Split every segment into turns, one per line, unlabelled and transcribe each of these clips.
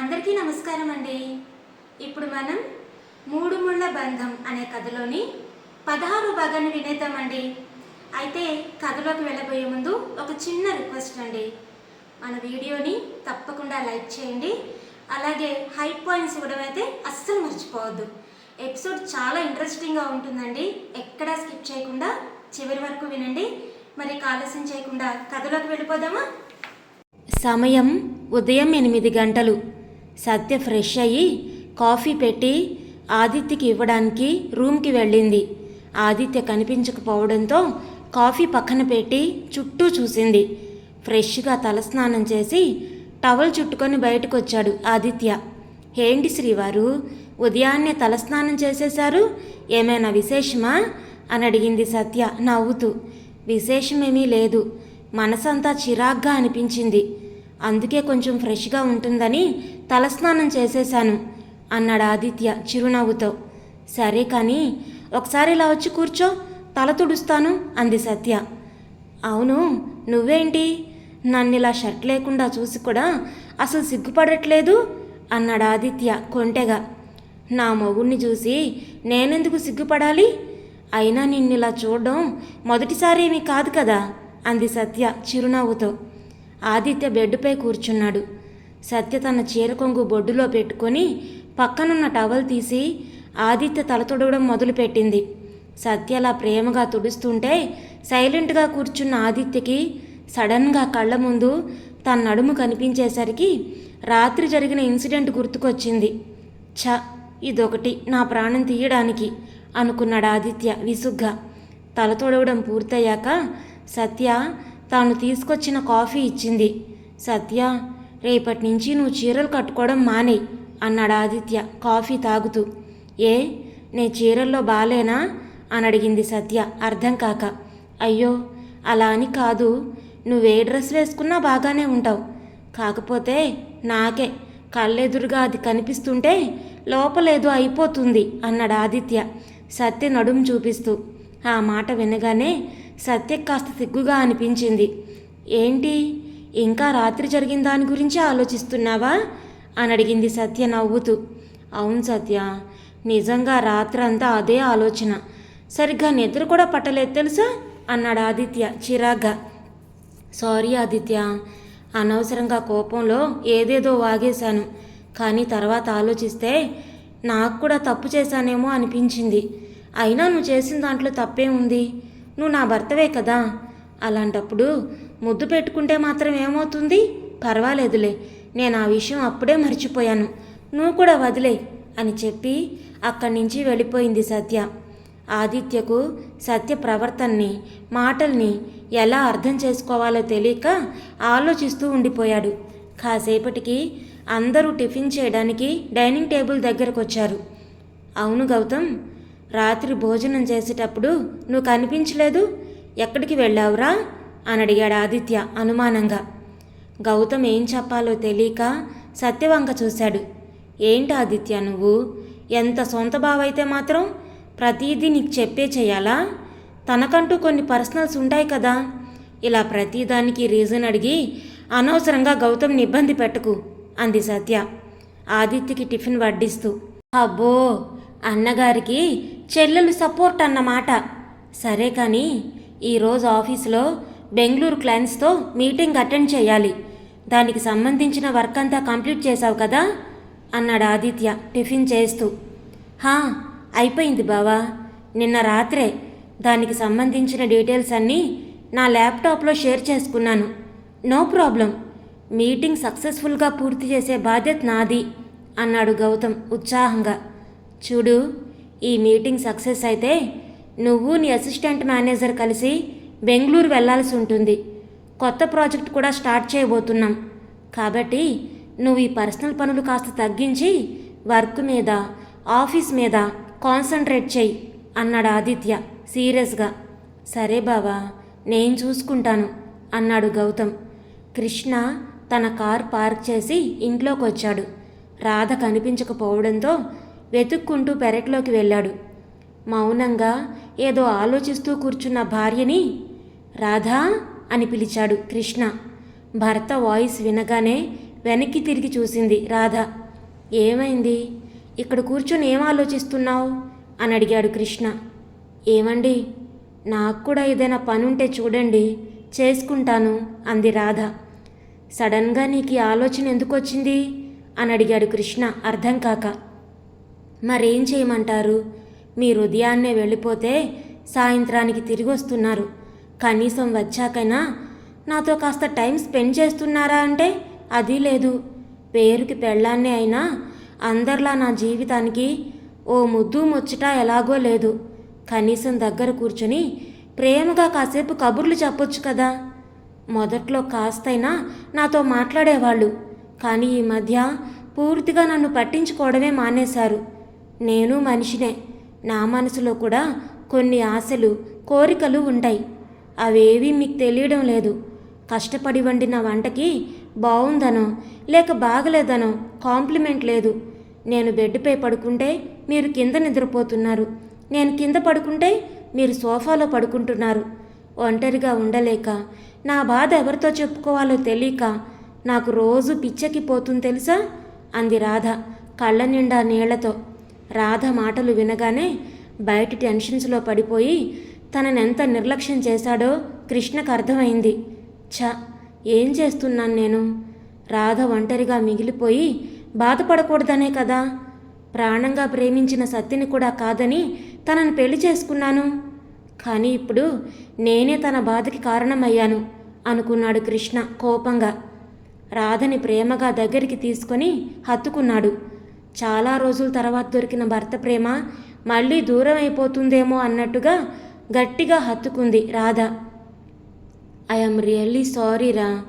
అందరికీ నమస్కారం అండి. ఇప్పుడు మనం మూడు ముళ్ళ బంధం అనే కథలోని పదహారు భాగాన్ని వినేద్దామండి. అయితే కథలోకి వెళ్ళబోయే ముందు ఒక చిన్న రిక్వెస్ట్ అండి. మన వీడియోని తప్పకుండా లైక్ చేయండి. అలాగే హై పాయింట్స్ ఇవ్వడం అయితే అస్సలు మర్చిపోవద్దు. ఎపిసోడ్ చాలా ఇంట్రెస్టింగ్గా ఉంటుందండి. ఎక్కడా స్కిప్ చేయకుండా చివరి వరకు వినండి. మరి ఆలస్యం చేయకుండా కథలోకి వెళ్ళిపోదామా? సమయం ఉదయం ఎనిమిది గంటలు. సత్య ఫ్రెష్ అయ్యి కాఫీ పెట్టి ఆదిత్యకి ఇవ్వడానికి రూమ్కి వెళ్ళింది. ఆదిత్య కనిపించకపోవడంతో కాఫీ పక్కన పెట్టి చుట్టూ చూసింది. ఫ్రెష్గా తలస్నానం చేసి టవల్ చుట్టుకొని బయటకు వచ్చాడు ఆదిత్య. ఏంటి శ్రీవారు ఉదయాన్నే తలస్నానం చేసేశారు? ఏమైనా విశేషమా? అని అడిగింది సత్య నవ్వుతూ. విశేషమేమీ లేదు. మనసంతా చిరాగ్గా అనిపించింది. అందుకే కొంచెం ఫ్రెష్గా ఉంటుందని తలస్నానం చేసేశాను అన్నాడు ఆదిత్య చిరునవ్వుతో. సరే కానీ ఒకసారి ఇలా వచ్చి కూర్చో తల తుడుస్తాను అంది సత్య. అవును నువ్వేంటి? నన్ను ఇలా షర్ట్ లేకుండా చూసి కూడా అసలు సిగ్గుపడట్లేదు అన్నాడు ఆదిత్య కొంటెగా. నా మొగుణ్ణి చూసి నేనెందుకు సిగ్గుపడాలి? అయినా నిన్ను ఇలా చూడడం మొదటిసారి ఏమీ కాదు కదా అంది సత్య చిరునవ్వుతో. ఆదిత్య బెడ్డుపై కూర్చున్నాడు. సత్య తన చీర కొంగు బొడ్డులో పెట్టుకొని పక్కనున్న టవల్ తీసి ఆదిత్య తల తుడవడం మొదలుపెట్టింది. సత్య అలా ప్రేమగా తుడుస్తుంటే సైలెంట్గా కూర్చున్న ఆదిత్యకి సడన్గా కళ్ళ ముందు తన నడుము కనిపించేసరికి రాత్రి జరిగిన ఇన్సిడెంట్ గుర్తుకొచ్చింది. ఛ ఇదొకటి నా ప్రాణం తీయడానికి అనుకున్నాడు ఆదిత్య విసుగ్గా. తల తొడవడం పూర్తయ్యాక సత్య తాను తీసుకొచ్చిన కాఫీ ఇచ్చింది. సత్య రేపటి నుంచి నువ్వు చీరలు కట్టుకోవడం మానేయ్ అన్నాడు ఆదిత్య. కాఫీ తాగుతూ. ఏ? నే చీరల్లో బాలేనా? అని అడిగింది సత్య. అర్థం కాక. అయ్యో అలా అని కాదు. నువ్వే డ్రెస్ వేసుకున్నా బాగానే ఉంటావు. కాకపోతే నాకే. కళ్ళెదురుగా అది కనిపిస్తుంటే లోపలేదో అయిపోతుంది అన్నాడు ఆదిత్య. సత్య నడుము చూపిస్తూ. ఆ మాట వినగానే సత్య కాస్త సిగ్గుగా అనిపించింది. ఏంటి? ఇంకా రాత్రి జరిగిన దాని గురించి ఆలోచిస్తున్నావా? అని అడిగింది సత్య నవ్వుతూ. అవును సత్య నిజంగా రాత్రంతా అదే ఆలోచన. సరిగ్గా నిద్ర కూడా పట్టలేదు తెలుసా? అన్నాడు ఆదిత్య చిరాగ్గా. సారీ ఆదిత్య అనవసరంగా కోపంలో ఏదేదో వాగేశాను. కానీ తర్వాత ఆలోచిస్తే నాకు కూడా తప్పు చేశానేమో అనిపించింది. అయినా నువ్వు చేసిన దాంట్లో తప్పే ఉంది నువ్వు నా భర్తవే కదా? అలాంటప్పుడు ముద్దు పెట్టుకుంటే మాత్రం ఏమవుతుంది? పర్వాలేదులే. నేను ఆ విషయం అప్పుడే మర్చిపోయాను. నువ్వు కూడా వదిలే అని చెప్పి అక్కడి నుంచి వెళ్ళిపోయింది సత్య. ఆదిత్యకు సత్య ప్రవర్తనని మాటల్ని ఎలా అర్థం చేసుకోవాలో తెలియక ఆలోచిస్తూ ఉండిపోయాడు. కాసేపటికి అందరూ టిఫిన్ చేయడానికి డైనింగ్ టేబుల్ దగ్గరకు వచ్చారు అవును గౌతమ్ రాత్రి భోజనం చేసేటప్పుడు నువ్వు కనిపించలేదు? ఎక్కడికి వెళ్ళావురా? అని అడిగాడు ఆదిత్య అనుమానంగా. గౌతమ్ ఏం చెప్పాలో తెలియక సత్యవంక చూశాడు. ఏంటి ఆదిత్య నువ్వు? ఎంత సొంత బావైతే మాత్రం ప్రతీదీ నీకు చెప్పే చేయాలా? తనకంటూ కొన్ని పర్సనల్స్ ఉంటాయి కదా. ఇలా ప్రతిదానికి రీజన్ అడిగి అనవసరంగా గౌతమ్ని ఇబ్బంది పెట్టకు అంది సత్య. ఆదిత్యకి టిఫిన్ వడ్డిస్తూ అబ్బో అన్నగారికి చెల్లెలు సపోర్ట్ అన్నమాట. సరే కానీ ఈరోజు ఆఫీస్లో బెంగళూరు క్లయింట్స్తో మీటింగ్ అటెండ్ చేయాలి. దానికి సంబంధించిన వర్క్ అంతా కంప్లీట్ చేశావు కదా? అన్నాడు ఆదిత్య టిఫిన్ చేస్తూ. హా అయిపోయింది బావా. నిన్న రాత్రే దానికి సంబంధించిన డీటెయిల్స్ అన్నీ నా ల్యాప్టాప్లో షేర్ చేసుకున్నాను. No problem. మీటింగ్ సక్సెస్ఫుల్గా పూర్తి చేసే బాధ్యత నాది అన్నాడు గౌతమ్ ఉత్సాహంగా. చూడు ఈ మీటింగ్ సక్సెస్ అయితే నువ్వు నీ అసిస్టెంట్ మేనేజర్ కలిసి బెంగళూరు వెళ్ళాల్సి ఉంటుంది. కొత్త ప్రాజెక్ట్ కూడా స్టార్ట్ చేయబోతున్నాం. కాబట్టి నువ్వు ఈ పర్సనల్ పనులు కాస్త తగ్గించి వర్క్ మీద ఆఫీస్ మీద కాన్సన్ట్రేట్ చెయ్యి అన్నాడు ఆదిత్య సీరియస్గా. సరే బావా నేను చూసుకుంటాను అన్నాడు గౌతమ్. కృష్ణ తన కార్ పార్క్ చేసి ఇంట్లోకి వచ్చాడు రాధ కనిపించకపోవడంతో వెతుక్కుంటూ పెరట్లోకి వెళ్ళాడు. మౌనంగా ఏదో ఆలోచిస్తూ కూర్చున్న భార్యని రాధా అని పిలిచాడు కృష్ణ. భర్త వాయిస్ వినగానే వెనక్కి తిరిగి చూసింది రాధ. ఏమైంది? ఇక్కడ కూర్చొని ఏం ఆలోచిస్తున్నావు? అని అడిగాడు కృష్ణ. ఏమండి? నాకు కూడా ఏదైనా పనుంటే చూడండి చేసుకుంటాను అంది రాధ. సడన్గా నీకు ఈ ఆలోచన ఎందుకు వచ్చింది అని అడిగాడు కృష్ణ అర్థం కాక. మరేం చేయమంటారు? మీరు ఉదయాన్నే వెళ్ళిపోతే సాయంత్రానికి తిరిగి వస్తున్నారు. కనీసం వచ్చాకైనా నాతో కాస్త టైం స్పెండ్ చేస్తున్నారా అంటే అది లేదు. పేరుకి పెళ్ళాన్నే అయినా అందరిలా నా జీవితానికి ఓ ముద్దు ముచ్చట ఎలాగో లేదు. కనీసం దగ్గర కూర్చొని ప్రేమగా కాసేపు కబుర్లు చెప్పొచ్చు కదా. మొదట్లో కాస్తైనా నాతో మాట్లాడేవాళ్ళు. కానీ ఈ మధ్య పూర్తిగా నన్ను పట్టించుకోవడమే మానేశారు. నేను మనిషినే. నా మనసులో కూడా కొన్ని ఆశలు కోరికలు ఉంటాయి. అవేవీ మీకు తెలియడం లేదు. కష్టపడి వండిన వంటకి బాగుందనో లేక బాగలేదనో కాంప్లిమెంట్ లేదు. నేను బెడ్పై పడుకుంటే మీరు కింద నిద్రపోతున్నారు. నేను కింద పడుకుంటే మీరు సోఫాలో పడుకుంటున్నారు. ఒంటరిగా ఉండలేక నా బాధ ఎవరితో చెప్పుకోవాలో తెలియక నాకు రోజు పిచ్చెక్కిపోతుంది తెలుసా? అంది రాధ కళ్ళ నిండా నీళ్ళతో. రాధ మాటలు వినగానే బయట టెన్షన్స్లో పడిపోయి తననెంత నిర్లక్ష్యం చేశాడో కృష్ణకు అర్థమైంది. ఛ ఏం చేస్తున్నాను నేను? రాధ ఒంటరిగా మిగిలిపోయి బాధపడకూడదనే కదా? ప్రాణంగా ప్రేమించిన సత్యని కూడా కాదని తనను పెళ్ళి చేసుకున్నాను. కానీ ఇప్పుడు నేనే తన బాధకి కారణమయ్యాను అనుకున్నాడు కృష్ణ కోపంగా. రాధని ప్రేమగా దగ్గరికి తీసుకొని హత్తుకున్నాడు. చాలా రోజుల తర్వాత దొరికిన భర్త ప్రేమ మళ్ళీ దూరం అయిపోతుందేమో అన్నట్టుగా గట్టిగా హత్తుకుంది రాధ. ఐఎమ్ రియల్లీ సారీ రా.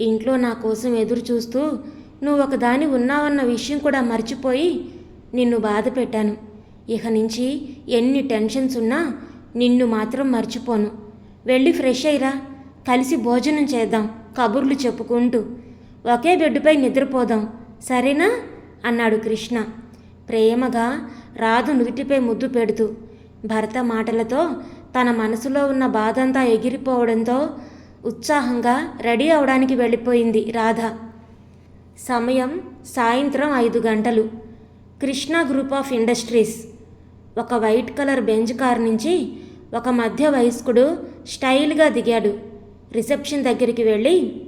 ఇంట్లో నా కోసం ఎదురు చూస్తూ నువ్వు ఒకదాని ఉన్నావన్న విషయం కూడా మర్చిపోయి నిన్ను బాధ పెట్టాను. ఇక నుంచి ఎన్ని టెన్షన్స్ ఉన్నా నిన్ను మాత్రం మర్చిపోను. వెళ్ళి ఫ్రెష్ అయ్యిరా కలిసి భోజనం చేద్దాం కబుర్లు చెప్పుకుంటూ. ఒకే బెడ్డుపై నిద్రపోదాం సరేనా? అన్నాడు కృష్ణ. ప్రేమగా రాధు నుదుటిపై ముద్దు పెడుతూ. భర్త మాటలతో తన మనసులో ఉన్న బాధంతా ఎగిరిపోవడంతో ఉత్సాహంగా రెడీ అవడానికి వెళ్ళిపోయింది రాధ. సమయం సాయంత్రం ఐదు గంటలు. Krishna group of industries. ఒక వైట్ కలర్ బెంచ్ కార్ నుంచి ఒక మధ్య వయస్కుడు స్టైల్గా దిగాడు. రిసెప్షన్ దగ్గరికి వెళ్ళి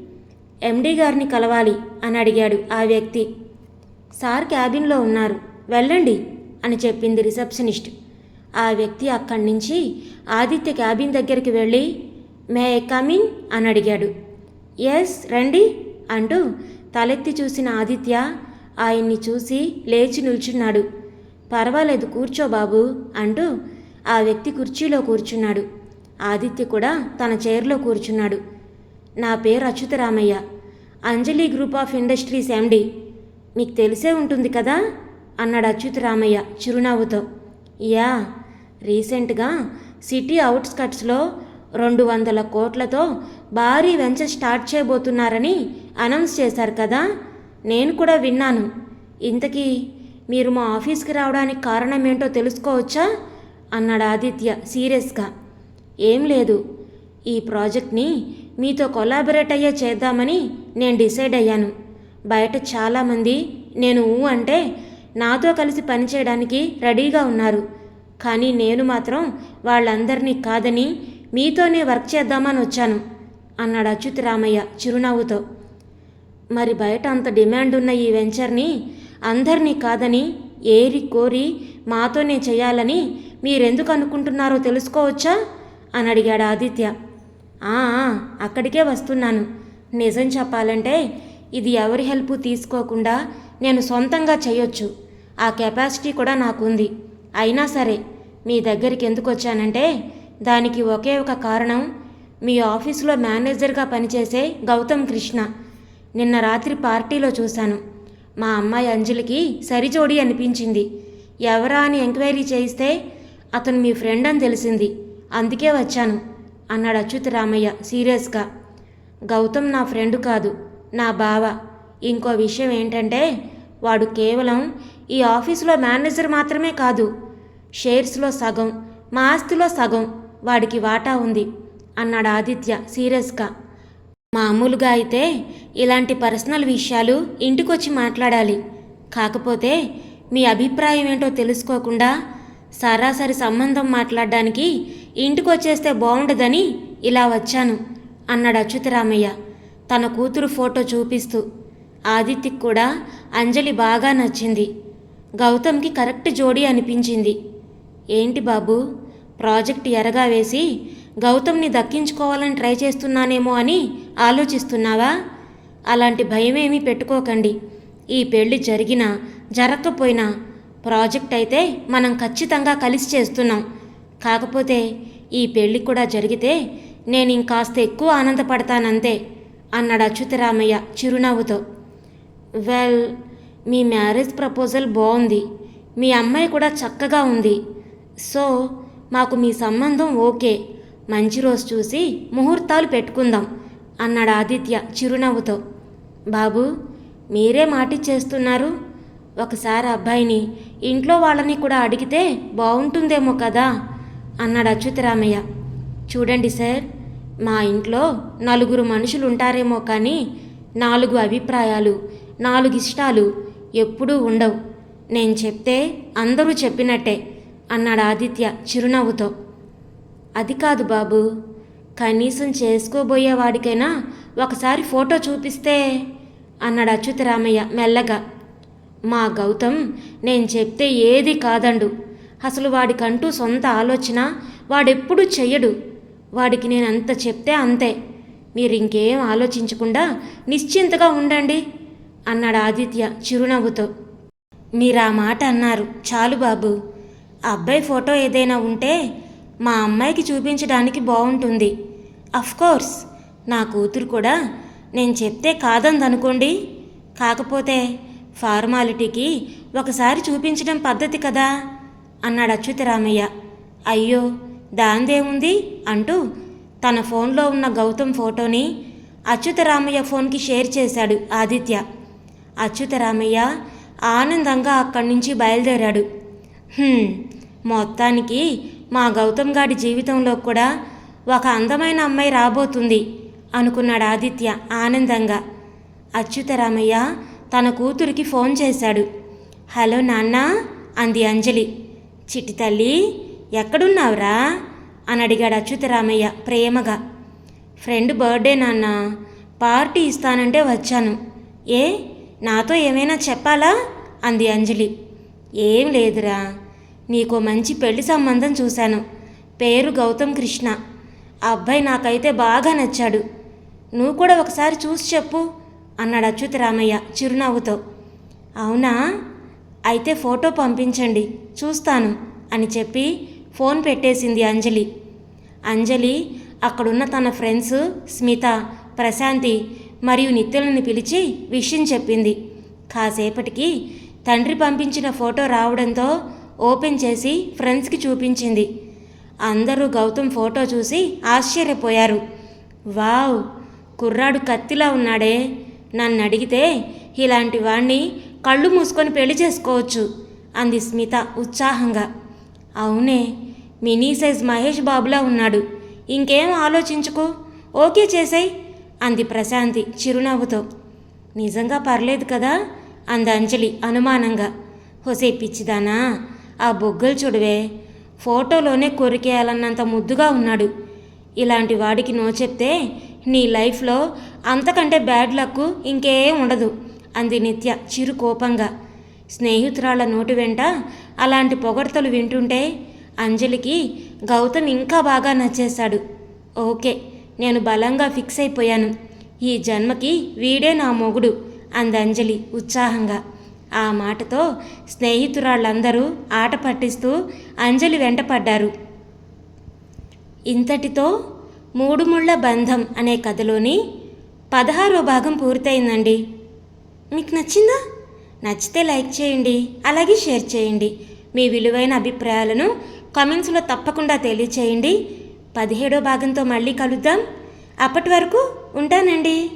ఎండీ గారిని కలవాలి అని అడిగాడు ఆ వ్యక్తి. సార్ క్యాబిన్లో ఉన్నారు. వెళ్ళండి అని చెప్పింది రిసెప్షనిస్ట్. ఆ వ్యక్తి అక్కడి నుంచి ఆదిత్య క్యాబిన్ దగ్గరికి వెళ్ళి మే కమిన్ అని అడిగాడు. ఎస్ రండి అంటూ తలెత్తి చూసిన ఆదిత్య ఆయన్ని చూసి లేచి నిల్చున్నాడు. పర్వాలేదు కూర్చో బాబు అంటూ ఆ వ్యక్తి కుర్చీలో కూర్చున్నాడు. ఆదిత్య కూడా తన చైర్లో కూర్చున్నాడు. నా పేరు Achyutaramayya Anjali group of industries MD మీకు తెలిసే ఉంటుంది కదా? అన్నాడు అచ్యుతరామయ్య చిరునవ్వుతో. యా రీసెంట్గా సిటీ అవుట్స్కట్స్లో రెండు వందల కోట్లతో భారీ వెంచర్ స్టార్ట్ చేయబోతున్నారని అనౌన్స్ చేశారు కదా? నేను కూడా విన్నాను. ఇంతకీ మీరు మా ఆఫీస్కి రావడానికి కారణం ఏంటో తెలుసుకోవచ్చా? అన్నాడు ఆదిత్య సీరియస్గా. ఏం లేదు. ఈ ప్రాజెక్ట్ని మీతో కొలాబరేట్ అయ్యే చేద్దామని నేను డిసైడ్ అయ్యాను. బయట చాలామంది నేను ఊ అంటే నాతో కలిసి పనిచేయడానికి రెడీగా ఉన్నారు. కానీ నేను మాత్రం వాళ్ళందరినీ కాదని మీతోనే వర్క్ చేద్దామని వచ్చాను అన్నాడు అచ్యుతరామయ్య చిరునవ్వుతో. మరి బయట అంత డిమాండ్ ఉన్న ఈ వెంచర్ని అందరినీ కాదని ఏరి కోరి మాతోనే చేయాలని మీరెందుకు అనుకుంటున్నారో తెలుసుకోవచ్చా? అని అడిగాడు ఆదిత్య. "ఆ, ఆ, అక్కడికే వస్తున్నాను. నిజం చెప్పాలంటే ఇది ఎవరి హెల్ప్ తీసుకోకుండా నేను సొంతంగా చేయొచ్చు. ఆ కెపాసిటీ కూడా నాకుంది. అయినా సరే మీ దగ్గరికి ఎందుకు వచ్చానంటే దానికి ఒకే ఒక కారణం మీ ఆఫీసులో మేనేజర్గా పనిచేసే గౌతమ్ కృష్ణ. నిన్న రాత్రి పార్టీలో చూశాను. మా అమ్మాయి అంజలికి సరిజోడి అనిపించింది. ఎవరా అని ఎంక్వైరీ చేయిస్తే అతను మీ ఫ్రెండ్ అని తెలిసింది. అందుకే వచ్చాను అన్నాడు అచ్యుతరామయ్య సీరియస్గా. గౌతమ్ నా ఫ్రెండ్ కాదు నా బావ. ఇంకో విషయం ఏంటంటే వాడు కేవలం ఈ ఆఫీసులో మేనేజర్ మాత్రమే కాదు షేర్స్లో సగం మా ఆస్తిలో సగం వాడికి వాటా ఉంది అన్నాడు ఆదిత్య సీరియస్గా. మామూలుగా అయితే ఇలాంటి పర్సనల్ విషయాలు ఇంటికొచ్చి మాట్లాడాలి. కాకపోతే మీ అభిప్రాయం ఏంటో తెలుసుకోకుండా సరాసరి సంబంధం మాట్లాడడానికి ఇంటికొచ్చేస్తే బాగుండదని ఇలా వచ్చాను అన్నాడు అచ్యుతరామయ్య తన కూతురు ఫోటో చూపిస్తూ. ఆదిత్యకి కూడా అంజలి బాగా నచ్చింది. గౌతమ్కి కరెక్ట్ జోడీ అనిపించింది. ఏంటి బాబు? ప్రాజెక్ట్ ఎరగా వేసి గౌతమ్ని దక్కించుకోవాలని ట్రై చేస్తున్నానేమో అని ఆలోచిస్తున్నావా? అలాంటి భయమేమీ పెట్టుకోకండి. ఈ పెళ్ళి జరిగినా జరగకపోయినా ప్రాజెక్ట్ అయితే మనం ఖచ్చితంగా కలిసి చేస్తున్నాం. కాకపోతే ఈ పెళ్ళి కూడా జరిగితే నేను ఇంకాస్త ఎక్కువ ఆనందపడతానంతే అన్నాడు అచ్యుతరామయ్య చిరునవ్వుతో. వెల్ మీ మ్యారేజ్ ప్రపోజల్ బాగుంది మీ అమ్మాయి కూడా చక్కగా ఉంది. సో మాకు మీ సంబంధం ఓకే. మంచి రోజు చూసి ముహూర్తాలు పెట్టుకుందాం అన్నాడు ఆదిత్య చిరునవ్వుతో. బాబు మీరే మాటిచ్చేస్తున్నారు. ఒకసారి అబ్బాయిని ఇంట్లో వాళ్ళని కూడా అడిగితే బాగుంటుందేమో కదా అన్నాడు అచ్యుతరామయ్య. చూడండి సార్ మా ఇంట్లో నలుగురు మనుషులు ఉంటారేమో కానీ నాలుగు అభిప్రాయాలు నాలుగు ఇష్టాలు ఎప్పుడూ ఉండవు. నేను చెప్తే అందరూ చెప్పినట్టే. అన్నాడు ఆదిత్య చిరునవ్వుతో. అది కాదు బాబు కనీసం చేసుకోబోయేవాడికైనా ఒకసారి ఫోటో చూపిస్తే అన్నాడు అచ్యుతరామయ్య మెల్లగా. మా గౌతమ్ నేను చెప్తే ఏది కాదండు. అసలు వాడికంటూ సొంత ఆలోచన వాడెప్పుడు చెయ్యడు. వాడికి నేను అంత చెప్తే అంతే. మీరు ఇంకేం ఆలోచించకుండా నిశ్చింతగా ఉండండి అన్నాడు ఆదిత్య చిరునవ్వుతో. మీరు ఆ మాట అన్నారు. చాలు బాబు. అబ్బాయి ఫోటో ఏదైనా ఉంటే మా అమ్మాయికి చూపించడానికి బాగుంటుంది కోర్స్ నా కూతురు కూడా నేను చెప్తే కాదందనుకోండి. కాకపోతే ఫార్మాలిటీకి ఒకసారి చూపించడం పద్ధతి కదా? అన్నాడు అచ్యుతరామయ్య అయ్యో దాందేముంది? అంటూ తన ఫోన్లో ఉన్న గౌతమ్ ఫోటోని అచ్యుతరామయ్య ఫోన్కి షేర్ చేశాడు ఆదిత్య. అచ్యుతరామయ్య ఆనందంగా అక్కడి నుంచి బయలుదేరాడు. మొత్తానికి మా గౌతమ్ గారి జీవితంలో కూడా ఒక అందమైన అమ్మాయి రాబోతుంది అనుకున్నాడు ఆదిత్య ఆనందంగా. అచ్యుతరామయ్య తన కూతురికి ఫోన్ చేశాడు. హలో నాన్న అంది అంజలి. చిట్టి తల్లి ఎక్కడున్నావురా? అని అడిగాడు అచ్యుతరామయ్య ప్రేమగా. ఫ్రెండ్ బర్త్డే నాన్న పార్టీ ఇస్తానంటే వచ్చాను. ఏ నాతో ఏమైనా చెప్పాలా? అంది అంజలి. ఏం లేదురా నీకో మంచి పెళ్ళి సంబంధం చూశాను. పేరు గౌతమ్ కృష్ణ. ఆ అబ్బాయి నాకైతే బాగా నచ్చాడు. నువ్వు కూడా ఒకసారి చూసి చెప్పు అన్నాడు అచ్యుతరామయ్య చిరునవ్వుతో. అవునా? అయితే ఫోటో పంపించండి చూస్తాను అని చెప్పి ఫోన్ పెట్టేసింది అంజలి. అంజలి అక్కడున్న తన ఫ్రెండ్స్ స్మిత ప్రశాంతి మరియు నిత్యులను పిలిచి విషయం చెప్పింది. కాసేపటికి తండ్రి పంపించిన ఫోటో రావడంతో ఓపెన్ చేసి ఫ్రెండ్స్కి చూపించింది. అందరూ గౌతమ్ ఫోటో చూసి ఆశ్చర్యపోయారు. వావ్ కుర్రాడు కత్తిలా ఉన్నాడే. నన్ను అడిగితే ఇలాంటి వాణ్ణి కళ్ళు మూసుకొని పెళ్ళి చేసుకోవచ్చు అంది స్మిత ఉత్సాహంగా. అవునే మినీ సైజ్ మహేష్ బాబులా ఉన్నాడు. ఇంకేం ఆలోచించుకో? ఓకే చేసాయి అంది ప్రశాంతి చిరునవ్వుతో. నిజంగా పర్లేదు కదా అంది అంజలి అనుమానంగా. హొసే పిచ్చిదానా. ఆ బొగ్గలు చూడవే. ఫోటోలోనే కొరికేయాలన్నంత ముద్దుగా ఉన్నాడు. ఇలాంటి వాడికి నో చెప్తే నీ లైఫ్లో అంతకంటే బ్యాడ్ లక్ ఇంకేం ఉండదు అంది నిత్య చిరు కోపంగా. స్నేహితురాళ్ళ నోటి వెంట అలాంటి పొగడ్తలు వింటుంటే అంజలికి గౌతమ్ ఇంకా బాగా నచ్చేశాడు. ఓకే నేను బలంగా ఫిక్స్ అయిపోయాను. ఈ జన్మకి వీడే నా మొగుడు అంది అంజలి ఉత్సాహంగా. ఆ మాటతో స్నేహితురాళ్ళందరూ ఆట పట్టిస్తూ అంజలి వెంటపడ్డారు. ఇంతటితో మూడు ముళ్ళ బంధం అనే కథలోని పదహారో భాగం పూర్తయిందండి. మీకు నచ్చిందా? నచ్చితే లైక్ చేయండి అలాగే షేర్ చేయండి. మీ విలువైన అభిప్రాయాలను కామెంట్స్లో తప్పకుండా తెలియచేయండి. పదిహేడో భాగంతో మళ్ళీ కలుద్దాం. అప్పటి వరకు ఉంటానండి.